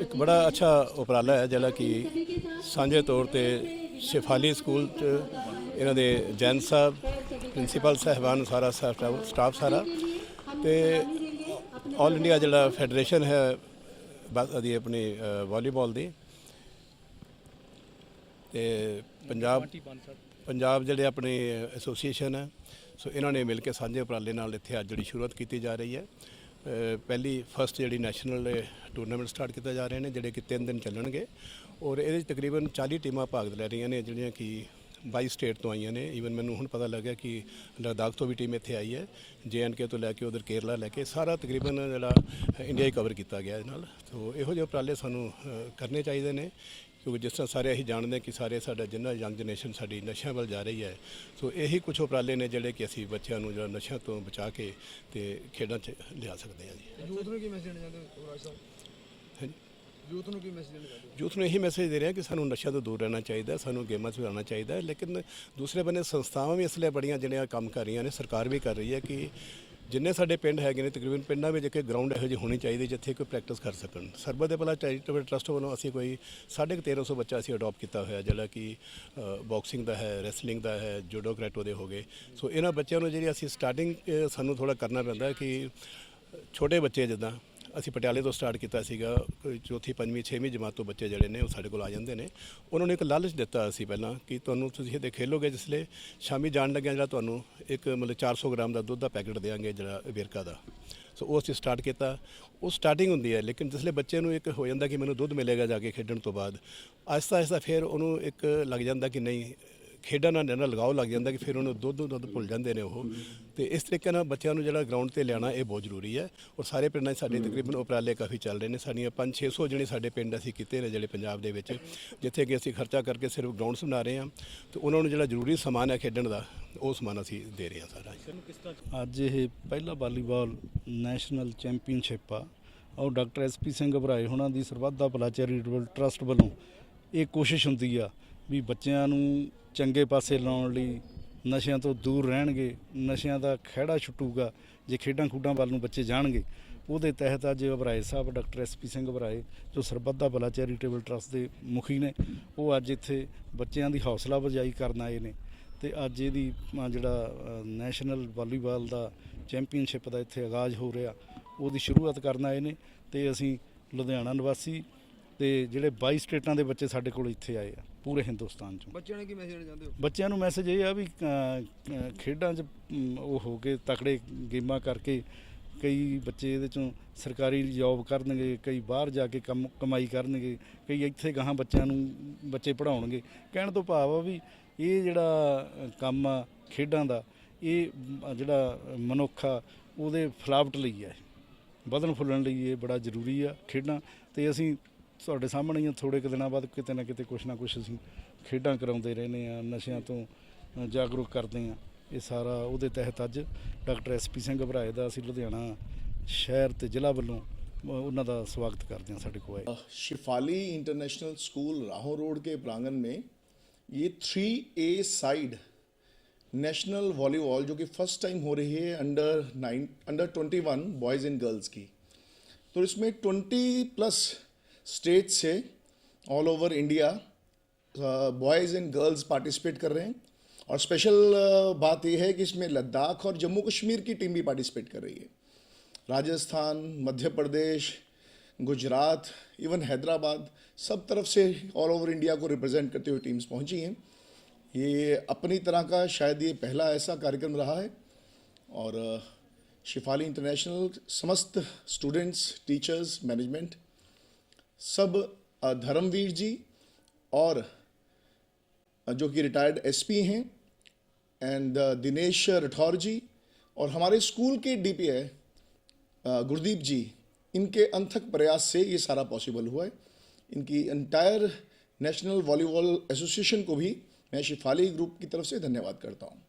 ਇੱਕ ਬੜਾ ਅੱਛਾ ਉਪਰਾਲਾ ਹੈ ਜਿਹੜਾ ਕਿ ਸਾਂਝੇ ਤੌਰ ਤੇ ਸ਼ਿਫਾਲੀ ਸਕੂਲ ਚ ਇਹਨਾਂ ਦੇ ਜੈਨ ਸਾਹਿਬ ਪ੍ਰਿੰਸੀਪਲ ਸਾਹਿਬਾਨ ਸਾਰਾ ਸਟਾਫ ਸਾਰਾ। ਤੇ ਆਲ ਇੰਡੀਆ ਜਿਹੜਾ ਫੈਡਰੇਸ਼ਨ ਹੈ ਬਸ ਦੀ ਆਪਣੀ ਅ, ਵਾਲੀਬਾਲ ਦੀ। ਤੇ ਪੰਜਾਬ ਪੰਜਾਬ ਜਿਹੜੇ ਆਪਣੇ ਐਸੋਸੀਏਸ਼ਨ ਹੈ ਸੋ ਇਹਨਾਂ ਨੇ ਮਿਲ ਕੇ ਸਾਂਝੇ ਉਪਰਾਲੇ ਨਾਲ ਇੱਥੇ ਅੱਜ ਜਿਹੜੀ ਸ਼ੁਰੂਆਤ ਕੀਤੀ ਜਾ ਰਹੀ ਹੈ। ਪਹਿਲੀ ਫਸਟ ਜਿਹੜੀ ਨੈਸ਼ਨਲ ਟੂਰਨਾਮੈਂਟ ਸਟਾਰਟ ਕੀਤਾ ਜਾ ਰਹੇ ਨੇ, ਜਿਹੜੇ ਕਿ 3 ਦਿਨ ਚੱਲਣਗੇ। ਔਰ ਇਹਦੇ ਵਿੱਚ ਤਕਰੀਬਨ 40 ਟੀਮਾਂ ਭਾਗ ਲੈ ਰਹੀਆਂ ਨੇ, ਜਿਹੜੀਆਂ ਕਿ 22 ਸਟੇਟ ਤੋਂ ਆਈਆਂ ਨੇ। ਈਵਨ ਮੈਨੂੰ ਹੁਣ ਪਤਾ ਲੱਗਿਆ ਕਿ ਲਦਾਖ ਤੋਂ ਵੀ ਟੀਮ ਇੱਥੇ ਆਈ ਹੈ ਕੇ ਤੋਂ ਲੈ ਕੇ ਉਧਰ ਕੇਰਲਾ ਲੈ ਕੇ, ਸਾਰਾ ਤਕਰੀਬਨ ਜਿਹੜਾ ਇੰਡੀਆ ਹੀ ਕਵਰ ਕੀਤਾ ਗਿਆ ਇਹਦੇ ਨਾਲ। ਸੋ ਇਹੋ ਜਿਹੇ ਉਪਰਾਲੇ ਸਾਨੂੰ ਕਰਨੇ ਚਾਹੀਦੇ ਨੇ। ਕਿਉਂਕਿ ਜਿਸ ਤਰ੍ਹਾਂ ਸਾਰੇ ਅਸੀਂ ਜਾਣਦੇ ਹਾਂ ਕਿ ਸਾਰੇ ਸਾਡਾ ਜਿੰਨਾ ਯੰਗ ਜਨਰੇਸ਼ਨ ਸਾਡੀ ਨਸ਼ਿਆਂ ਵੱਲ ਜਾ ਰਹੀ ਹੈ ਸੋ ਇਹੀ ਕੁਝ ਉਪਰਾਲੇ ਨੇ ਜਿਹੜੇ ਕਿ ਅਸੀਂ ਬੱਚਿਆਂ ਨੂੰ ਜਿਹੜਾ ਨਸ਼ਿਆਂ ਤੋਂ ਬਚਾ ਕੇ ਤੇ ਖੇਡਾਂ 'ਚ ਲਿਆ ਸਕਦੇ ਹਾਂ ਜੀ। ਯੂਥ ਨੂੰ ਕੀ ਮੈਸੇਜ ਦੇਣਾ ਚਾਹੁੰਦੇ ਹੋ ਰਾਜ ਸਾਹਿਬ? ਹਾਂਜੀ। ਯੂਥ ਨੂੰ ਕੀ ਮੈਸੇਜ ਦੇਣਾ ਚਾਹੁੰਦੇ ਹੋ? ਯੂਥ ਨੂੰ ਇਹੀ ਮੈਸੇਜ ਦੇ ਰਿਹਾ ਕਿ ਸਾਨੂੰ ਨਸ਼ਿਆਂ ਤੋਂ ਦੂਰ ਰਹਿਣਾ ਚਾਹੀਦਾ ਸਾਨੂੰ ਗੇਮਾਂ 'ਚ ਰਹਿਣਾ ਚਾਹੀਦਾ ਲੇਕਿਨ ਦੂਸਰੇ ਬੰਨੇ ਸੰਸਥਾਵਾਂ ਵੀ ਇਸ ਲਈ ਬੜੀਆਂ ਜਿਹੜੀਆਂ ਕੰਮ ਕਰ ਰਹੀਆਂ ਨੇ ਸਰਕਾਰ ਵੀ ਕਰ ਰਹੀ ਹੈ ਕਿ ਜਿੰਨੇ ਸਾਡੇ ਪਿੰਡ ਹੈਗੇ ਨੇ, ਤਕਰੀਬਨ ਪਿੰਡਾਂ ਵਿੱਚ ਇੱਕ ਗਰਾਊਂਡ ਇਹੋ ਜਿਹੀ ਹੋਣੀ ਚਾਹੀਦੀ ਜਿੱਥੇ ਕੋਈ ਪ੍ਰੈਕਟਿਸ ਕਰ ਸਕਣ। ਸਰਬਤ ਦੇ ਭਲਾ ਚੈਰੀਟੇਬਲ ਟਰਸਟ ਵੱਲੋਂ ਅਸੀਂ ਕੋਈ 1350 ਬੱਚਾ ਅਸੀਂ ਅਡਾਪਟ ਕੀਤਾ ਹੋਇਆ, ਜਿਹੜਾ ਕਿ ਬਾਕਸਿੰਗ ਦਾ ਹੈ ਰੈਸਲਿੰਗ ਦਾ ਹੈ ਜੂਡੋ ਕਰੈਟੋ ਦੇ ਹੋ ਗਏ। ਸੋ ਇਹਨਾਂ ਬੱਚਿਆਂ ਨੂੰ ਜਿਹੜੀ ਅਸੀਂ ਸਟਾਰਟਿੰਗ ਸਾਨੂੰ ਥੋੜਾ ਕਰਨਾ ਪੈਂਦਾ ਕਿ ਛੋਟੇ ਬੱਚੇ ਜਿੱਦਾਂ, ਅਸੀਂ ਪਟਿਆਲੇ ਤੋਂ ਸਟਾਰਟ ਕੀਤਾ ਸੀਗਾ, ਕੋਈ ਚੌਥੀ, ਪੰਜਵੀਂ, ਛੇਵੀਂ ਜਮਾਤ ਤੋਂ ਬੱਚੇ ਜਿਹੜੇ ਨੇ ਉਹ ਸਾਡੇ ਕੋਲ ਆ ਜਾਂਦੇ ਨੇ। ਉਹਨਾਂ ਨੂੰ ਇੱਕ ਲਾਲਚ ਦਿੱਤਾ ਅਸੀਂ ਪਹਿਲਾਂ ਕਿ ਤੁਹਾਨੂੰ ਤੁਸੀਂ ਇਹਦੇ ਖੇਲੋਗੇ ਜਿਸਲੇ ਸ਼ਾਮੀ ਜਾਣ ਲੱਗਿਆ ਜਿਹੜਾ ਤੁਹਾਨੂੰ ਇੱਕ ਮਤਲਬ 400 ਗ੍ਰਾਮ ਦਾ ਦੁੱਧ ਦਾ ਪੈਕੇਟ ਦੇਵਾਂਗੇ ਜਿਹੜਾ ਵੇਰਕਾ ਦਾ। ਸੋ ਉਹ ਅਸੀਂ ਸਟਾਰਟ ਕੀਤਾ। ਉਹ ਸਟਾਰਟਿੰਗ ਹੁੰਦੀ ਹੈ, ਲੇਕਿਨ ਜਿਸਲੇ ਬੱਚੇ ਨੂੰ ਇੱਕ ਹੋ ਜਾਂਦਾ ਕਿ ਮੈਨੂੰ ਦੁੱਧ ਮਿਲੇਗਾ ਜਾ ਕੇ ਖੇਡਣ ਤੋਂ ਬਾਅਦ ਆਹਿਸਤਾ ਆਹਿਸਤਾ ਫਿਰ ਉਹਨੂੰ ਇੱਕ ਲੱਗ ਜਾਂਦਾ ਕਿ ਨਹੀਂ ਖੇਡਾਂ ਨਾਲ ਨਾਲ ਲਗਾਓ ਲੱਗ ਜਾਂਦਾ ਕਿ ਫਿਰ ਉਹਨੂੰ ਦੁੱਧ ਦੁੱਧ ਭੁੱਲ ਜਾਂਦੇ ਨੇ ਉਹ। ਤੇ ਇਸ ਤਰੀਕੇ ਨਾਲ ਬੱਚਿਆਂ ਨੂੰ ਜਿਹੜਾ ਗਰਾਊਂਡ ਤੇ ਲਿਆਣਾ ਇਹ ਬਹੁਤ ਜ਼ਰੂਰੀ ਹੈ ਔਰ ਸਾਰੇ ਪਿੰਡਾਂ 'ਚ ਸਾਡੇ ਤਕਰੀਬਨ ਉਪਰਾਲੇ ਕਾਫੀ ਚੱਲ ਰਹੇ ਨੇ। ਸਾਡੀਆਂ 5-600 ਜਿਹੜੇ ਸਾਡੇ ਪਿੰਡ ਅਸੀਂ ਕੀਤੇ ਨੇ ਜਿਹੜੇ ਪੰਜਾਬ ਦੇ ਵਿੱਚ, ਜਿੱਥੇ ਕਿ ਅਸੀਂ ਖਰਚਾ ਕਰਕੇ ਸਿਰਫ ਗਰਾਊਂਡਸ ਬਣਾ ਰਹੇ ਹਾਂ। ਤੇ ਉਹਨਾਂ ਨੂੰ ਜਿਹੜਾ ਜ਼ਰੂਰੀ ਸਮਾਨ ਹੈ ਖੇਡਣ ਦਾ, ਉਹ ਸਮਾਨ ਅਸੀਂ ਦੇ ਰਹੇ ਹਾਂ ਸਾਰਾ। ਅੱਜ ਇਹ ਪਹਿਲਾ ਵਾਲੀਬਾਲ ਨੈਸ਼ਨਲ ਚੈਂਪੀਅਨਸ਼ਿਪ ਆ। ਔਰ ਡਾਕਟਰ ਐਸਪੀ ਸਿੰਘ ਘਬਰਾਏ ਹੁਣਾਂ ਦੀ ਸਰਬੱਤ ਦਾ ਭਲਾ ਚੈਰੀਟੇਬਲ ਟਰਸਟ ਵੱਲੋਂ ਇਹ ਕੋਸ਼ਿਸ਼ ਹੁੰਦੀ ਆ ਵੀ ਬੱਚਿਆਂ ਨੂੰ ਚੰਗੇ ਪਾਸੇ ਲਾਉਣ ਲਈ ਨਸ਼ਿਆਂ ਤੋਂ ਦੂਰ ਰਹਿਣਗੇ, ਨਸ਼ਿਆਂ ਦਾ ਖਹਿੜਾ ਛੁੱਟੂਗਾ, ਜੇ ਖੇਡਾਂ ਖੂਡਾਂ ਵੱਲ ਨੂੰ ਬੱਚੇ ਜਾਣਗੇ। ਉਹਦੇ ਤਹਿਤ ਅੱਜ ਅਬਰਾਏ ਸਾਹਿਬ, ਡਾਕਟਰ ਐਸਪੀ ਸਿੰਘ ਘਬਰਾਏ ਜੋ ਸਰਬੱਤ ਦਾ ਭਲਾ ਚੈਰੀਟੇਬਲ ਟਰਸਟ ਦੇ ਮੁਖੀ ਨੇ, ਉਹ ਅੱਜ ਇੱਥੇ ਬੱਚਿਆਂ ਦੀ ਹੌਸਲਾ ਅਫਜ਼ਾਈ ਕਰਨ ਆਏ ਨੇ ਤੇ ਅੱਜ ਇਹਦੀ ਜਿਹੜਾ ਨੈਸ਼ਨਲ ਵਾਲੀਬਾਲ ਦਾ ਚੈਂਪੀਅਨਸ਼ਿਪ ਦਾ ਇੱਥੇ ਆਗਾਜ਼ ਹੋ ਰਿਹਾ, ਉਹਦੀ ਸ਼ੁਰੂਆਤ ਕਰਨ ਆਏ ਨੇ ਤੇ ਅਸੀਂ ਲੁਧਿਆਣਾ ਨਿਵਾਸੀ ਤੇ ਜਿਹੜੇ 22 ਸਟੇਟਾਂ ਦੇ ਬੱਚੇ ਸਾਡੇ ਕੋਲ ਇੱਥੇ ਆਏ ਆ। ਪੂਰੇ ਹਿੰਦੁਸਤਾਨ ਚੋਂ। ਬੱਚਿਆਂ ਨੂੰ ਕੀ ਮੈਸੇਜ ਦੇਣਾ ਚਾਹੁੰਦੇ ਹੋ? ਬੱਚਿਆਂ ਨੂੰ ਮੈਸੇਜ ਇਹ ਆ ਵੀ ਅ, ਖੇਡਾਂ 'ਚ ਮ, ਉਹ ਹੋ ਕੇ ਤਕੜੇ ਗੇਮਾਂ ਕਰਕੇ ਕਈ ਬੱਚੇ ਇਹਦੇ ਚੋਂ ਸਰਕਾਰੀ ਜੌਬ ਕਰਨਗੇ ਕਈ ਬਾਹਰ ਜਾ ਕੇ ਕੰਮ ਕਮਾਈ ਕਰਨਗੇ ਕਈ ਇੱਥੇ ਗਾਹਾਂ ਬੱਚਿਆਂ ਨੂੰ ਬੱਚੇ ਪੜਾਉਣਗੇ ਕਹਿਣ ਤੋਂ ਭਾਵ ਆ ਵੀ ਇਹ ਜਿਹੜਾ ਅ, ਕੰਮ ਆ ਖੇਡਾਂ ਦਾ ਇਹ ਮ, ਜਿਹੜਾ ਮਨੁੱਖ ਆ ਉਹਦੇ ਫਲਾਵਟ ਲਈ ਹੈ ਵਧਣ ਫੁੱਲਣ ਲਈ ਇਹ ਬੜਾ ਜ਼ਰੂਰੀ ਆ ਖੇਡਾਂ। ਤੇ ਅਸੀਂ ਤੁਹਾਡੇ ਸਾਹਮਣੇ ਹੀ ਆ, ਥੋੜੇ ਕੁ ਦਿਨਾਂ ਬਾਅਦ ਕਿਤੇ ਨਾ ਕਿਤੇ ਕੁਛ ਨਾ ਕੁਛ ਅਸੀਂ ਖੇਡਾਂ ਕਰਾਉਂਦੇ ਰਹਿੰਦੇ ਆ ਨਸ਼ਿਆਂ ਤੋਂ ਅ, ਜਾਗਰੂਕ ਕਰਦੇ ਆ ਇਹ ਸਾਰਾ ਉਹਦੇ ਤਹਿਤ ਅੱਜ ਡਾਕਟਰ ਐਸਪੀ ਸਿੰਘ ਘਬਰਾਏ ਦਾ ਅਸੀਂ ਲੁਧਿਆਣਾ ਸ਼ਹਿਰ ਤੇ ਜ਼ਿਲ੍ਹਾ ਵੱਲੋਂ ਅ, ਉਹਨਾਂ ਦਾ ਸਵਾਗਤ ਕਰਦੇ ਆ ਸਾਡੇ ਕੋਲ ਆਏ Shifali international school Rahon road के प्रांगण में ये three a side national volleyball जो कि फर्स्ट टाइम हो रही है under nine under twenty one boys and girls की तो इसमें ट्वेंटी प्लस स्टेट से all over India boys and girls participate कर रहे हैं। और स्पेशल बात यह है कि इसमें लद्दाख और जम्मू कश्मीर की टीम भी पार्टिसिपेट कर रही है। राजस्थान, मध्य प्रदेश, गुजरात इवन हैदराबाद, सब तरफ़ से ऑल ओवर इंडिया को रिप्रेजेंट करते हुए टीम्स पहुँची हैं। ये अपनी तरह का शायद ये पहला ऐसा कार्यक्रम रहा है। और शिफाली इंटरनेशनल समस्त स्टूडेंट्स टीचर्स मैनेजमेंट सब धर्मवीर जी और जो कि रिटायर्ड एसपी हैं एंड दिनेश राठौर जी और हमारे स्कूल के डीपीए अ, गुरदीप जी। इनके अनथक प्रयास से ये सारा पॉसिबल हुआ है। इनकी एंटायर नेशनल वॉलीबॉल एसोसिएशन को भी मैं शिफाली ग्रुप की तरफ़ से धन्यवाद करता हूँ।